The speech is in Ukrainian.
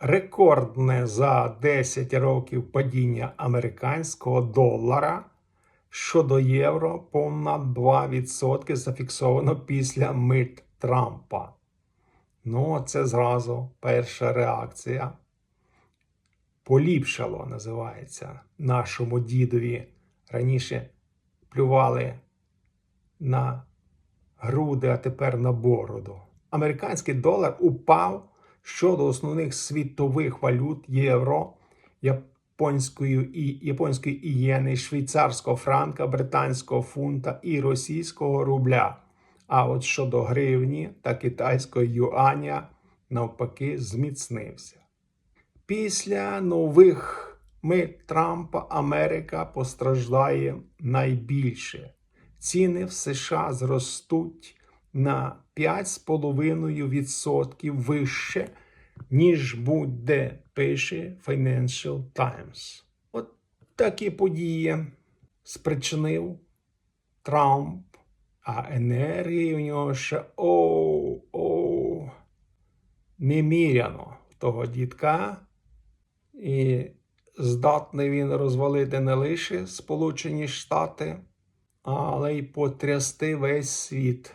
рекордне за 10 років падіння американського долара щодо євро понад 2% зафіксовано після мит Трампа. Ну, це зразу перша реакція. Поліпшало, називається, нашому дідові. Раніше плювали на груди, а тепер на бороду. Американський долар упав щодо основних світових валют євро, японської і японської ієни, швейцарського франка, британського фунта і російського рубля. А от щодо гривні та китайського юаня навпаки зміцнився. Після нових мит Трампа Америка постраждає найбільше. Ціни в США зростуть на 5,5% вище, ніж будь-де пише Financial Times. От такі події спричинив Трамп, а енергії у нього ще оу, оу, неміряно того дідка. І здатний він розвалити не лише Сполучені Штати, але й потрясти весь світ.